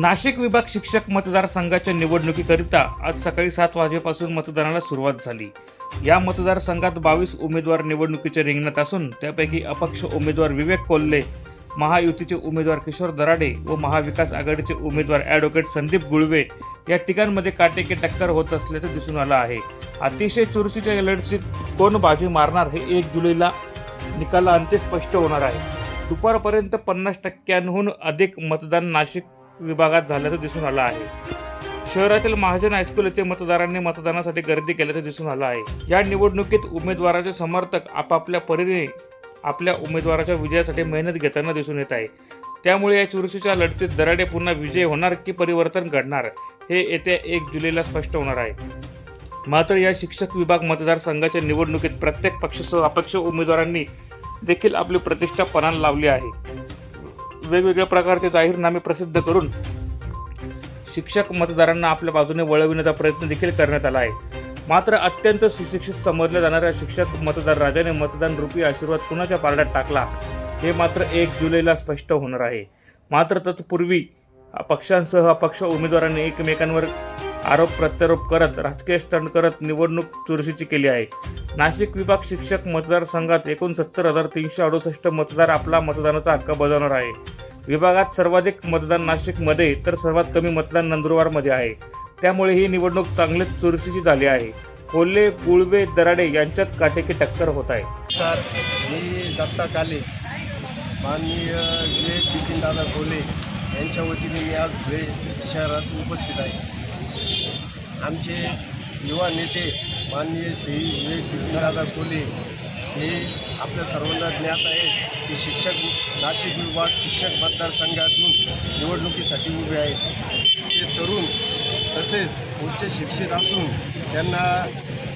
नाशिक विभाग शिक्षक मतदारसंघाच्या निवडणुकीकरिता आज सकाळी सात वाजेपासून मतदानाला सुरुवात झाली. या मतदारसंघात बावीस उमेदवार निवडणुकीचे रिंगणात असून त्यापैकी अपक्ष उमेदवार विवेक कोल्हे महायुतीचे उमेदवार किशोर दराडे व महाविकास आघाडीचे उमेदवार ॲडव्होकेट संदीप गुळवे या तिघांमध्ये काटेकी टक्कर होत असल्याचं दिसून आलं आहे. अतिशय चुरशीच्या लढतीत कोण बाजी मारणार हे एक जुलैला निकालांती स्पष्ट होणार आहे. दुपारपर्यंत पन्नास टक्क्यांहून अधिक मतदान नाशिक विभागात झाल्याचं दिसून आलं आहे. शहरातील महाजन हायस्कूल येथे मतदारांनी मतदानासाठी गर्दी केल्याचं दिसून आलं आहे. या निवडणुकीत उमेदवाराचे समर्थक आपापल्या परीने आपल्या उमेदवाराच्या विजयासाठी मेहनत घेताना दिसून येत आहे. त्यामुळे या चुरशीच्या लढतीत दराडे पुन्हा विजय होणार की परिवर्तन घडणार हे येत्या एक जुलैला स्पष्ट होणार आहे. मात्र या शिक्षक विभाग मतदारसंघाच्या निवडणुकीत प्रत्येक पक्षासह अपक्ष उमेदवारांनी देखील आपली प्रतिष्ठा पणाला लावली आहे. वेगवेगळ्या प्रकारचे जाहीरनामे प्रसिद्ध करून शिक्षक मतदारांना आपल्या बाजूने वळविण्याचा प्रयत्न देखील करण्यात आला आहे. मात्र अत्यंत सुशिक्षित समजल्या जाणाऱ्या शिक्षक मतदार राजाने मतदान रूपी आशीर्वाद कुणाच्या पारड्यात टाकला? हे मात्र एक जुलैला स्पष्ट होणार आहे. मात्र तत्पूर्वी पक्षांसह अपक्ष उमेदवारांनी एकमेकांवर आरोप प्रत्यारोप करत राजकीय स्टंट करत निवडणूक चुरशीची केली आहे. नाशिक विभाग शिक्षक मतदारसंघात एकूण सत्तर हजार तीनशे अडुसष्ट मतदार आपला मतदानाचा हक्क बजावणार आहे. विभागात सर्वाधिक मतदान नाशिकमध्ये तर सर्वात कमी मतदान नंदुरबारमध्ये आहे. त्यामुळे ही निवडणूक चांगलीच चुरशीची झाली आहे. कोल्हे गुळवे दराडे यांच्यात काटेकी टक्कर होत आहे. सर मी दत्ता काले. माननीय विवेक बिपिनदादा कोल्हे यांच्या वतीने मी आज धुळे शहरात उपस्थित आहे. आमचे युवा नेते माननीय श्री विवेक बिपिनदादा कोले हे आपल्या सर्वांना ज्ञात आहे की शिक्षक नाशिक विभाग शिक्षक मतदारसंघातून निवडणुकीसाठी उभे आहेत. ते तरुण तसेच उच्च शिक्षित असून त्यांना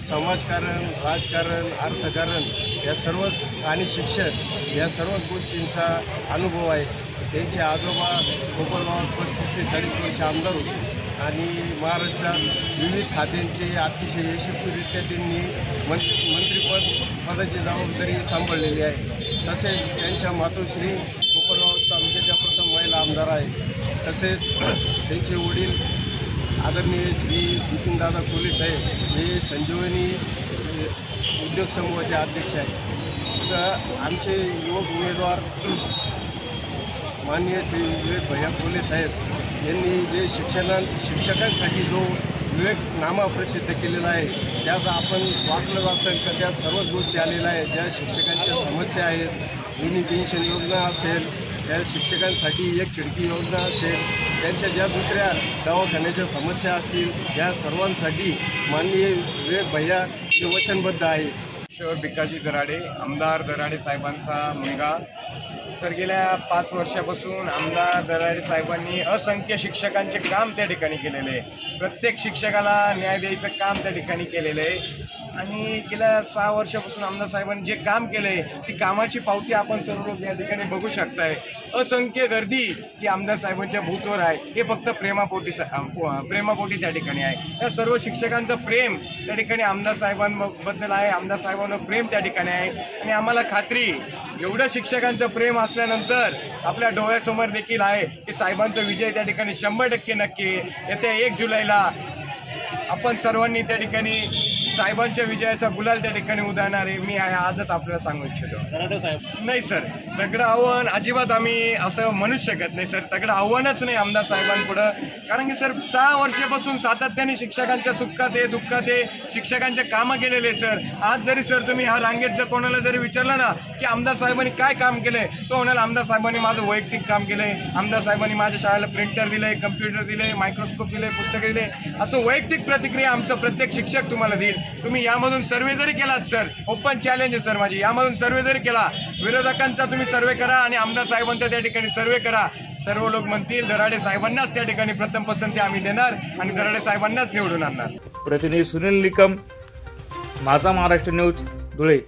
समाजकारण राजकारण अर्थकारण या सर्व आणि शिक्षण या सर्वच गोष्टींचा अनुभव आहे. त्यांचे आजोबा गोपालबाबा पस्तीस ते चाळीस वर्ष आमदार होते. आणि महाराष्ट्रात विविध खात्यांचे अतिशय यशस्वीरित्या त्यांनी मंत्री मंत्रिपद पदाची जबाबदारी सांभाळलेली आहे. तसेच त्यांच्या मातोश्री कोपरगाव तालुक्याच्या प्रथम महिला आमदार आहे तसेच त्यांचे वडील आदरणीय श्री बिपिनदादा कोले साहेब हे संजीवनी उद्योग समूहाचे अध्यक्ष आहेत. तर आमचे युवक उमेदवार माननीय श्री विवेक भैया कोले साहेब यांनी जे शिक्षणा शिक्षकांसाठी जो विवेक नामा प्रसिद्ध केलेला आहे त्यात आपण वाचलं वाचन तर त्यात सर्वच गोष्टी आलेल्या आहेत. ज्या शिक्षकांच्या समस्या आहेत जुनी पेन्शन योजना असेल त्या शिक्षकांसाठी एक खिडकी योजना असेल त्यांच्या ज्या दुसऱ्या दवाखान्याच्या समस्या असतील या सर्वांसाठी माननीय विवेक भैया वचनबद्ध आहे. किशोर भिकाजी दराडे आमदार दराडे साहेबांचा मुलगा सर गेल्या पाच वर्षापासून आमदार दराडे साहेबांनी असंख्य शिक्षकांचे काम त्या ठिकाणी केलेले आहे. प्रत्येक शिक्षकाला न्याय द्यायचं काम त्या ठिकाणी केलेलं आहे. आणि गेल्या सहा वर्षापासून आमदार साहेबांनी जे काम केलं आहे ती कामाची पावती आपण सर्व लोक या ठिकाणी बघू शकताय. असंख्य गर्दी ही आमदार साहेबांच्या भूतवर आहे. हे फक्त प्रेमापोटी प्रेमापोटी त्या ठिकाणी आहे. त्या सर्व शिक्षकांचं प्रेम त्या ठिकाणी आमदार साहेबांबद्दल आहे. आमदार साहेबांना प्रेम त्या ठिकाणी आहे. आणि आम्हाला खात्री एवढं शिक्षकांचं प्रेम असल्यानंतर आपल्या डोळ्यासमोर देखील आहे की साहेबांचा विजय त्या ठिकाणी शंभर टक्के नक्की येत्या एक जुलैला आपण सर्वांनी त्या ठिकाणी साहेबांच्या विजयाचा गुलाल त्या ठिकाणी उदाहरणार आहे. मी आहे आजच आपल्याला सांगू इच्छितो. नाही सर. तगडं आव्हान अजिबात आम्ही असं म्हणूच शकत नाही सर. तगडं आव्हानच नाही आमदार साहेबांपुढं. कारण की सर सहा वर्षापासून सातत्याने शिक्षकांच्या सुखात आहे दुःखात आहे. शिक्षकांचे कामं केलेले सर. आज जरी सर तुम्ही ह्या रांगेत जर कोणाला जरी विचारलं ना की आमदार साहेबांनी काय काम केलंय तो म्हणाल आमदार साहेबांनी माझं वैयक्तिक काम केलंय. आमदार साहेबांनी माझ्या शाळेला प्रिंटर दिलंय कम्प्युटर दिलंय मायक्रोस्कोप दिलंय पुस्तकं दिले असं वैयक्तिक प्रतिक्रिया आमचं प्रत्येक शिक्षक तुम्हाला देईल. तुम्ही यामधून सर्वे जरी केलात सर ओपन चॅलेंज आहे सर माझी. यामधून सर्वे जरी केला विरोधकांचा तुम्ही सर्वे करा आणि आमदार साहेबांचा त्या ठिकाणी सर्वे करा. सर्व लोक म्हणतील दराडे साहेबांनाच त्या ठिकाणी प्रथम पसंती आम्ही देणार आणि दराडे साहेबांनाच निवडून आणणार. प्रतिनिधी सुनील निकम माझा महाराष्ट्र न्यूज धुळे.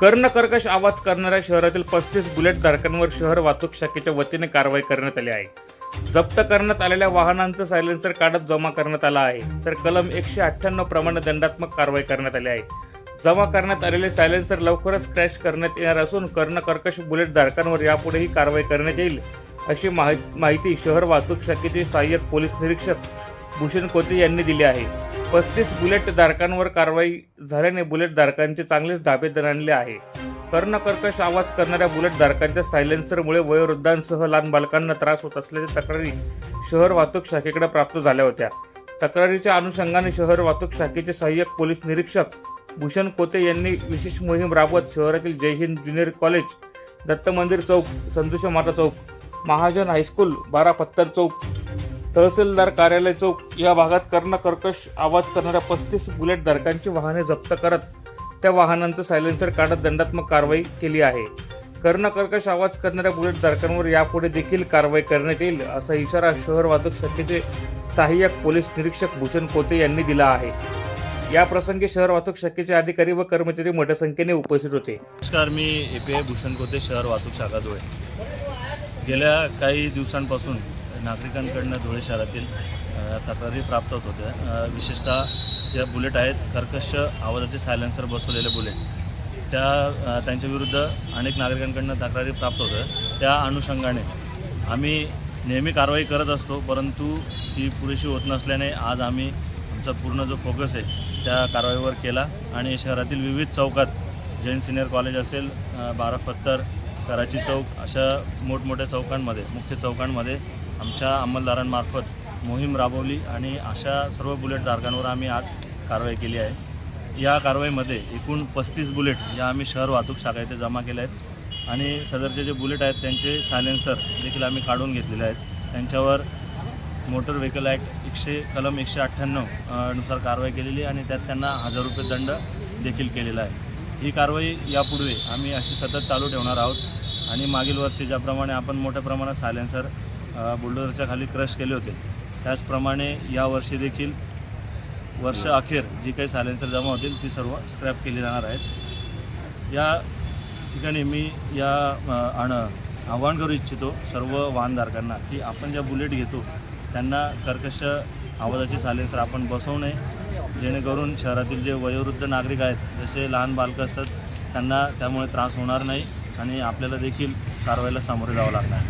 कर्णकर्कश आवाज करणाऱ्या शहरातील पस्तीस बुलेट धारकांवर शहर वाहतूक शाखेच्या वतीने कारवाई करण्यात आली आहे. जप्त करण्यात आलेल्या वाहनांचं सायलेन्सर काढत जमा करण्यात आला आहे. तर कलम एकशे अठ्ठ्याण्णव प्रमाणे दंडात्मक कारवाई करण्यात आली आहे. जमा करण्यात आलेले सायलेन्सर लवकरच क्रॅश करण्यात येणार असून कर्णकर्कश बुलेट धारकांवर यापुढेही कारवाई करण्यात येईल अशी माहिती शहर वाहतूक शाखेचे सहाय्यक पोलीस निरीक्षक भूषण कोते यांनी दिली आहे. पस्तीस बुलेट धारकांवर कारवाई झाल्याने बुलेट धारकांचे चांगलेच धाबे आणले आहे. कर्णकर्कश आवाज करणाऱ्या बुलेट धारकांच्या सायलेन्सरमुळे वयोवृद्धांसह लहान बालकांना त्रास होत असल्याच्या तक्रारी शहर वाहतूक शाखेकडे प्राप्त झाल्या होत्या. तक्रारीच्या अनुषंगाने शहर वाहतूक शाखेचे सहाय्यक पोलीस निरीक्षक भूषण कोते यांनी विशेष मोहीम राबवत शहरातील जय हिंद ज्युनियर कॉलेज दत्त मंदिर चौक संतोष माता चौक महाजन हायस्कूल बारा पत्तर चौक तहसीलदार कार्यालय चौक या भागात कर्णकर्कश आवाज करणाऱ्या पस्तीस बुलेट धारकांची वाहने जप्त करत त्या वाहनांचं सायलेन्सर काढत दंडात्मक कारवाई केली आहे. कर्णकर्कश आवाज करणाऱ्या बुलेट धारकांवर यापुढे देखील कारवाई करण्यात येईल असा इशारा शहर वाहतूक शाखेचे सहाय्यक पोलीस निरीक्षक भूषण कोते यांनी दिला आहे. या प्रसंगी शहर वाहतूक शाखेचे अधिकारी व कर्मचारी मोठ्या संख्येने उपस्थित होते. नमस्कार मी A P I Bhushan Kote शहर वाहतूक शाखा धुळे. गेल्या काही दिवसांपासून नागरिकांकडनं धुळे शहरातील तक्रारी प्राप्त होत होत्या. विशेषतः ज्या बुलेट आहेत कर्कश आवाजाचे सायलेन्सर बसवलेले बुलेट त्या त्यांच्या त्यांच्याविरुद्ध अनेक नागरिकांकडनं तक्रारी प्राप्त होत्या. त्या अनुषंगाने आम्ही नेहमी कारवाई करत असतो परंतु ती पुरेशी होत नसल्याने आज आम्ही आमचा पूर्ण जो फोकस आहे त्या कारवाईवर केला आणि शहरातील विविध चौकात जैन सिनियर कॉलेज असेल बारा पत्तर कराची चौक अशा मोठमोठ्या चौकांमध्ये मुख्य चौकांमध्ये आमच्या अंमलदारांमार्फत मोहीम राबवली आणि अशा सर्व बुलेटधारकांवर आम्ही आज कारवाई केली आहे. या कारवाईमध्ये एकूण पस्तीस बुलेट या आम्ही शहर वाहतूक शाखा इथे जमा केल्या आहेत आणि सदरचे जे बुलेट आहेत त्यांचे सायलेन्सर देखील आम्ही काढून घेतलेले आहेत. त्यांच्यावर मोटर व्हेकल ॲक्ट एकशे कलम एकशे अठ्ठ्याण्णवनुसार कारवाई केलेली आणि त्यात त्यांना हजार रुपये दंड देखील केलेला आहे. ही कारवाई यापुढे आम्ही अशी सतत चालू ठेवणार आहोत आणि मागील वर्षी ज्याप्रमाणे आपण मोठ्या प्रमाणात सायलेन्सर बुलडोजरच्या खाली क्रश केले होते. त्याचप्रमाणे यावर्षी देखील वर्ष अखेर जी काही सायलेन्सर जमा होतील ती सर्व स्क्रॅप केली जाणार आहेत. या ठिकाणी मी या आण आवाहन करू इच्छितो सर्व वाहनधारकांना की आपण ज्या बुलेट घेतो त्यांना कर्कश आवाजाचे सायलेन्सर आपण बसवू नये. जेणेकरून शहरातील जे वयोवृद्ध नागरिक आहेत जसे लहान बालकं असतात त्यांना त्यामुळे त्रास होणार नाही आणि आपल्याला देखील कारवाईला सामोरे जावं लागणार.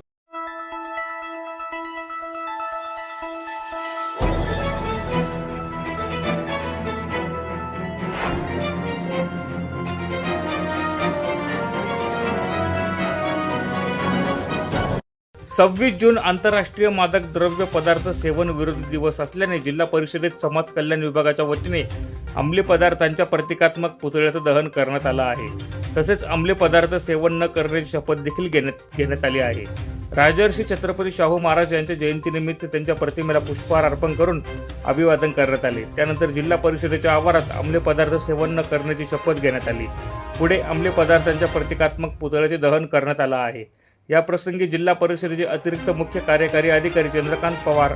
सव्वीस जून आंतरराष्ट्रीय मादक द्रव्य पदार्थ सेवन विरोधी दिवस असल्याने जिल्हा परिषदेत समाज कल्याण विभागाच्या वतीने अंमली पदार्थांच्या प्रतिकात्मक पुतळ्याचं दहन करण्यात आलं आहे. तसेच अंमली पदार्थ सेवन न करण्याची शपथ देखील घेण्यात घेण्यात आली आहे. राजर्षी छत्रपती शाहू महाराज यांच्या जयंतीनिमित्त त्यांच्या प्रतिमेला पुष्पहार अर्पण करून अभिवादन करण्यात आले. त्यानंतर जिल्हा परिषदेच्या आवारात अंमली पदार्थ सेवन न करण्याची शपथ घेण्यात आली. पुढे अंमली पदार्थांच्या प्रतिकात्मक पुतळ्याचे दहन करण्यात आलं आहे. या प्रसंगी जिल्हा परिषदेचे अतिरिक्त मुख्य कार्यकारी अधिकारी चंद्रकांत पवार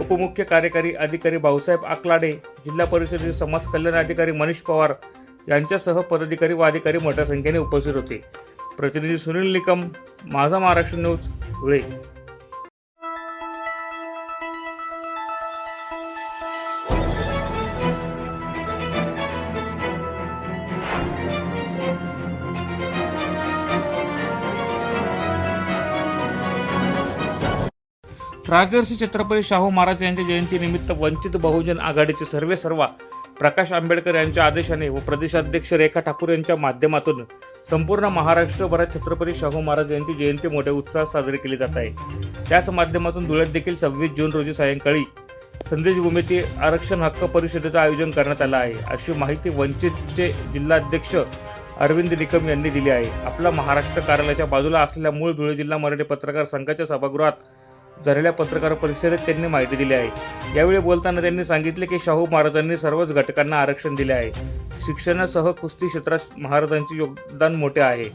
उपमुख्य कार्यकारी अधिकारी भाऊसाहेब आकलाडे जिल्हा परिषदेचे समाज कल्याण अधिकारी मनीष पवार यांच्यासह पदाधिकारी व अधिकारी मोठ्या संख्येने उपस्थित होते. प्रतिनिधी सुनील निकम माझा महाराष्ट्र न्यूज धुळे. राजर्षी छत्रपती शाहू महाराज यांच्या जयंतीनिमित्त वंचित बहुजन आघाडीचे सर्वे सर्वा प्रकाश आंबेडकर यांच्या आदेशाने व प्रदेशाध्यक्ष रेखा ठाकूर यांच्या माध्यमातून संपूर्ण महाराष्ट्रभरात छत्रपती शाहू महाराज यांची जयंती मोठ्या उत्साहात साजरी केली जात आहे. त्याच माध्यमातून धुळ्यात देखील सव्वीस जून रोजी सायंकाळी संदेश आरक्षण हक्क परिषदेचं आयोजन करण्यात आलं आहे. अशी माहिती वंचितचे जिल्हाध्यक्ष अरविंद निकम यांनी दिली आहे. आपला महाराष्ट्र कार्यालयाच्या बाजूला असलेल्या मूळ धुळे जिल्हा मराठी पत्रकार संघाच्या सभागृहात झालेल्या पत्रकार परिषदेत त्यांनी माहिती दिली आहे. यावेळी बोलताना त्यांनी सांगितले की शाहू महाराजांनी सर्वच घटकांना आरक्षण दिले आहे. शिक्षणासह कुस्ती क्षेत्रात महाराजांचे योगदान मोठे आहे.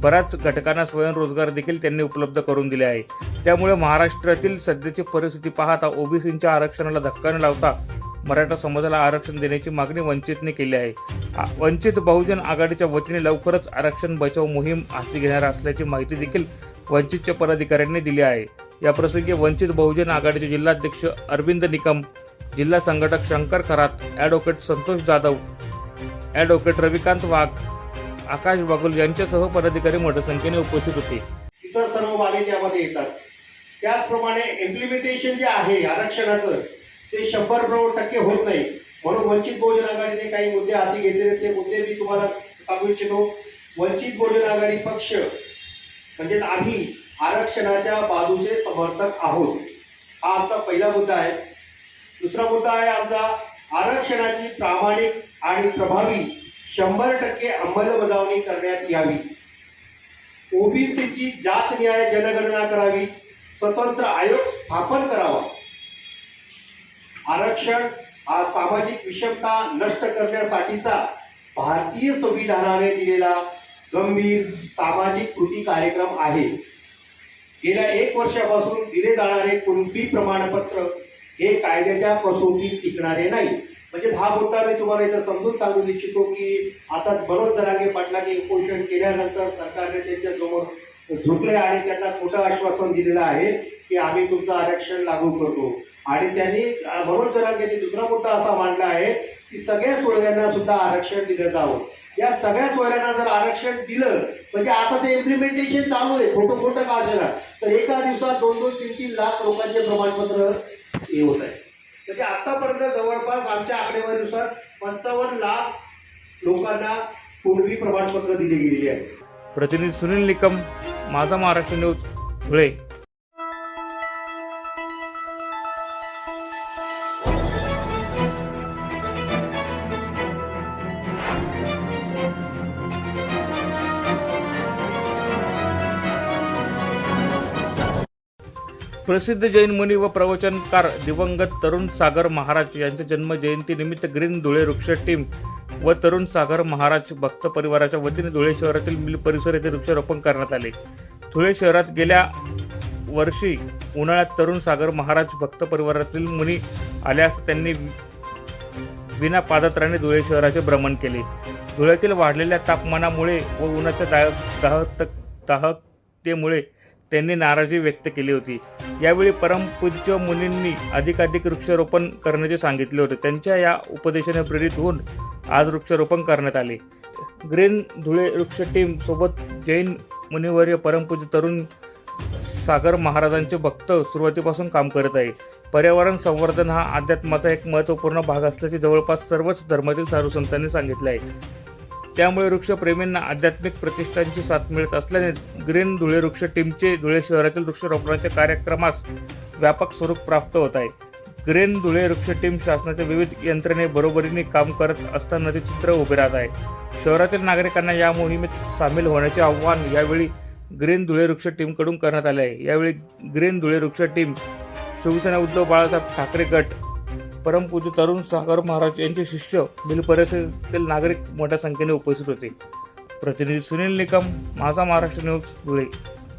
बऱ्याच घटकांना स्वयंरोजगार देखील त्यांनी उपलब्ध करून दिले आहे. त्यामुळे महाराष्ट्रातील सध्याची परिस्थिती पाहता ओबीसींच्या आरक्षणाला धक्का न लावता मराठा समाजाला आरक्षण देण्याची मागणी वंचितने केली आहे. वंचित बहुजन आघाडीच्या वतीने लवकरच आरक्षण बचाव मोहीम हाती घेणार असल्याची माहिती देखील वंचितच्या पदाधिकाऱ्यांनी दिली आहे. याप्रसंगी वंचित बहुजन आघाडीचे जिल्हाध्यक्ष अरविंद निकम जिल्हा संघटक शंकर खरात ॲडव्होकेट संतोष जाधव ॲडव्होकेट रविकांत वाघ आकाश बागुल यांच्यासह पदाधिकारी मोठ्या संख्येने उपस्थित होते. इतर सर्व बाबी त्यामध्ये येतात. त्याचप्रमाणे इम्प्लिमेंटेशन जे आहे आरक्षणाचं ते शंभर टक्के होत नाही. म्हणून वंचित बहुजन आघाडीने काही मुद्दे हाती घेतलेले ते मुद्दे मी तुम्हाला सांगू इच्छितो. वंचित बहुजन आघाडी पक्ष म्हणजे आम्ही आरक्षणाच्या बाजूचे समर्थक आहोत. हा आमचा पहिला मुद्दा आहे. दुसरा मुद्दा आहे आमचा आरक्षणाची प्रामाणिक आणि प्रभावी शंभर टक्के अंमलबजावणी करण्यात यावी. ओबीसीची जात न्याय जनगणना करावी स्वतंत्र आयोग स्थापन करावा. आरक्षण हा सामाजिक विषमता नष्ट करण्यासाठीचा भारतीय संविधानाने दिलेला गंभीर सामाजिक कृती कार्यक्रम आहे. गेल्या एक वर्षापासून दिले जाणारे कोणती प्रमाणपत्र हे कायद्याच्या कसोटीत टिकणारे नाही. म्हणजे हा मुद्दा मी तुम्हाला इथं समजून सांगू इच्छितो की आता मनोज जरांगे पाटलांनी उपोषण केल्यानंतर सरकारने त्यांच्यासमोर झुकले आणि त्यांना खोटं आश्वासन दिलेलं आहे की आम्ही तुमचं आरक्षण लागू करतो. आणि त्यांनी अं, मनोज दुसरा मुद्दा असा मांडला आहे की सगळ्या सोयऱ्यांना सुद्धा आरक्षण दिलं जावं. या सगळ्या सोयऱ्यांना जर आरक्षण दिलं म्हणजे आता ते इम्प्लिमेंटेशन चालू आहे खोटं खोटं का असेल तर एका दिवसात दोन दोन तीन तीन लाख लोकांचे प्रमाणपत्र हे होत आहे. म्हणजे आतापर्यंत जवळपास आमच्या आकडेवारीनुसार पंचावन्न लाख लोकांना पूर्वी प्रमाणपत्र दिली गेलेली आहे. प्रतिनिधी सुनील निकम माझा महाराष्ट्र न्यूज धुळे. प्रसिद्ध जैन मुनी व प्रवचनकार दिवंगत तरुण सागर महाराज यांच्या जन्मजयंतीनिमित्त ग्रीन धुळे वृक्ष टीम व तरुण सागर महाराज भक्त परिवाराच्या वतीने धुळे शहरातील मिल परिसर येथे वृक्षारोपण करण्यात आले. धुळे शहरात गेल्या वर्षी उन्हाळ्यात तरुण सागर महाराज भक्त परिवारातील मुनी आल्यास त्यांनी विना पादत्राने धुळे शहराचे भ्रमण केले. धुळ्यातील वाढलेल्या तापमानामुळे व उन्हाच्या दाहक दाहक दाहकतेमुळे त्यांनी नाराजी व्यक्त केली होती. यावेळी परमपूज्य मुनींनी अधिकाधिक वृक्षारोपण करण्याचे सांगितले होते. त्यांच्या या उपदेशाने प्रेरित होऊन आज वृक्षारोपण करण्यात आले. ग्रीन धुळे वृक्ष टीम सोबत जैन मुनिवर्य परमपूज्य तरुण सागर महाराजांचे भक्त सुरुवातीपासून काम करत आहे. पर्यावरण संवर्धन हा अध्यात्माचा एक महत्त्वपूर्ण भाग असल्याचे जवळपास सर्वच धर्मातील साधू संतांनी सांगितले आहे. त्यामुळे वृक्षप्रेमींना आध्यात्मिक प्रतिष्ठांची साथ मिळत असल्याने ग्रीन धुळे वृक्ष टीमचे धुळे शहरातील वृक्षारोपणाच्या कार्यक्रमास व्यापक स्वरूप प्राप्त होत आहे. ग्रीन धुळे वृक्ष टीम शासनाच्या विविध यंत्रणे बरोबरीने काम करत असतानाचे चित्र उभे राहत आहे. शहरातील नागरिकांना या मोहिमेत सामील होण्याचे आव्हान यावेळी ग्रीन धुळे वृक्ष टीमकडून करण्यात आले आहे. यावेळी ग्रीन धुळे वृक्ष टीम शिवसेना उद्धव बाळासाहेब ठाकरे गट परमपूज्य तरुण सागर महाराज यांचे शिष्य बिल परिसरातील नागरिक मोठ्या संख्येने उपस्थित होते. प्रतिनिधी सुनील निकम माझा महाराष्ट्र न्यूज धुळे.